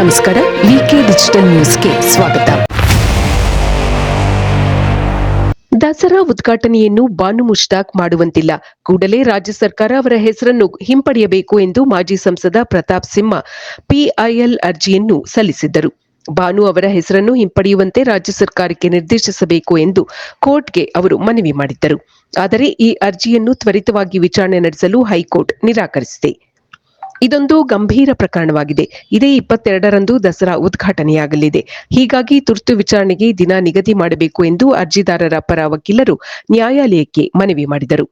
ನಮಸ್ಕಾರ ವಿಕೆ ಡಿಜಿಟಲ್ ನ್ಯೂಸ್ಗೆ ಸ್ವಾಗತ. ದಸರಾ ಉದ್ಘಾಟನೆಯನ್ನು ಬಾನು ಮುಷ್ತಾಕ್ ಮಾಡುವಂತಿಲ್ಲ. ಕೂಡಲೇ ರಾಜ್ಯ ಸರ್ಕಾರ ಅವರ ಹೆಸರನ್ನು ಹಿಂಪಡೆಯಬೇಕು ಎಂದು ಮಾಜಿ ಸಂಸದ ಪ್ರತಾಪ್ ಸಿಂಹ ಪಿಐಎಲ್ ಅರ್ಜಿಯನ್ನು ಸಲ್ಲಿಸಿದ್ದರು. ಬಾನು ಅವರ ಹೆಸರನ್ನು ಹಿಂಪಡೆಯುವಂತೆ ರಾಜ್ಯ ಸರ್ಕಾರಕ್ಕೆ ನಿರ್ದೇಶಿಸಬೇಕು ಎಂದು ಕೋರ್ಟ್ಗೆ ಅವರು ಮನವಿ ಮಾಡಿದ್ದರು. ಆದರೆ ಈ ಅರ್ಜಿಯನ್ನು ತ್ವರಿತವಾಗಿ ವಿಚಾರಣೆ ನಡೆಸಲು ಹೈಕೋರ್ಟ್ ನಿರಾಕರಿಸಿದೆ. ಇದೊಂದು ಗಂಭೀರ ಪ್ರಕರಣವಾಗಿದೆ. ಇದೇ ಇಪ್ಪತ್ತೆರಡರಂದು ದಸರಾ ಉದ್ಘಾಟನೆಯಾಗಲಿದೆ. ಹೀಗಾಗಿ ತುರ್ತು ವಿಚಾರಣೆಗೆ ದಿನ ನಿಗದಿ ಮಾಡಬೇಕು ಎಂದು ಅರ್ಜಿದಾರರ ಪರ ವಕೀಲರು ನ್ಯಾಯಾಲಯಕ್ಕೆ ಮನವಿ ಮಾಡಿದರು.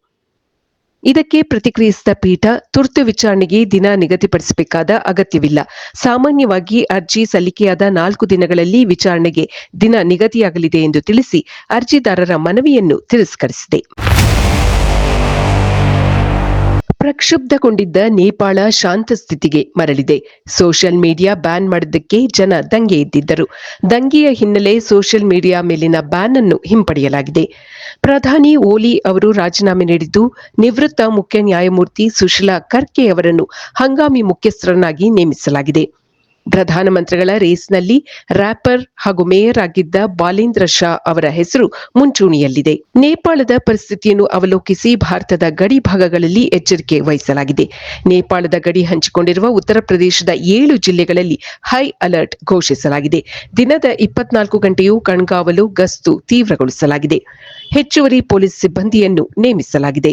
ಇದಕ್ಕೆ ಪ್ರತಿಕ್ರಿಯಿಸಿದ ಪೀಠ, ತುರ್ತು ವಿಚಾರಣೆಗೆ ದಿನ ನಿಗದಿಪಡಿಸಬೇಕಾದ ಅಗತ್ಯವಿಲ್ಲ. ಸಾಮಾನ್ಯವಾಗಿ ಅರ್ಜಿ ಸಲ್ಲಿಕೆಯಾದ ನಾಲ್ಕು ದಿನಗಳಲ್ಲಿ ವಿಚಾರಣೆಗೆ ದಿನ ನಿಗದಿಯಾಗಲಿದೆ ಎಂದು ತಿಳಿಸಿ ಅರ್ಜಿದಾರರ ಮನವಿಯನ್ನು ತಿರಸ್ಕರಿಸಿದೆ. ಪ್ರಕ್ಷುಬ್ಧಗೊಂಡಿದ್ದ ನೇಪಾಳ ಶಾಂತ ಸ್ಥಿತಿಗೆ ಮರಳಿದೆ. ಸೋಷಿಯಲ್ ಮೀಡಿಯಾ ಬ್ಯಾನ್ ಮಾಡಿದ್ದಕ್ಕೆ ಜನ ದಂಗೆ ಎದ್ದಿದ್ದರು. ದಂಗೆಯ ಹಿನ್ನೆಲೆ ಸೋಷಿಯಲ್ ಮೀಡಿಯಾ ಮೇಲಿನ ಬ್ಯಾನ್ ಅನ್ನು ಹಿಂಪಡೆಯಲಾಗಿದೆ. ಪ್ರಧಾನಿ ಓಲಿ ಅವರು ರಾಜೀನಾಮೆ ನೀಡಿದ್ದು, ನಿವೃತ್ತ ಮುಖ್ಯ ನ್ಯಾಯಮೂರ್ತಿ ಸುಶೀಲಾ ಕರ್ಕೆ ಅವರನ್ನು ಹಂಗಾಮಿ ಮುಖ್ಯಸ್ಥರನ್ನಾಗಿ ನೇಮಿಸಲಾಗಿದೆ. ಪ್ರಧಾನಮಂತ್ರಿಗಳ ರೇಸ್ನಲ್ಲಿ ರ್ಯಾಪರ್ ಹಾಗೂ ಮೇಯರ್ ಆಗಿದ್ದ ಬಾಲೇಂದ್ರ ಶಾ ಅವರ ಹೆಸರು ಮುಂಚೂಣಿಯಲ್ಲಿದೆ. ನೇಪಾಳದ ಪರಿಸ್ಥಿತಿಯನ್ನು ಅವಲೋಕಿಸಿ ಭಾರತದ ಗಡಿ ಭಾಗಗಳಲ್ಲಿ ಎಚ್ಚರಿಕೆ ವಹಿಸಲಾಗಿದೆ. ನೇಪಾಳದ ಗಡಿ ಹಂಚಿಕೊಂಡಿರುವ ಉತ್ತರ ಪ್ರದೇಶದ ಏಳು ಜಿಲ್ಲೆಗಳಲ್ಲಿ ಹೈ ಅಲರ್ಟ್ ಘೋಷಿಸಲಾಗಿದೆ. ದಿನದ ಇಪ್ಪತ್ನಾಲ್ಕು ಗಂಟೆಯೂ ಕಣ್ಗಾವಲು, ಗಸ್ತು ತೀವ್ರಗೊಳಿಸಲಾಗಿದೆ. ಹೆಚ್ಚುವರಿ ಪೊಲೀಸ್ ಸಿಬ್ಬಂದಿಯನ್ನು ನೇಮಿಸಲಾಗಿದೆ.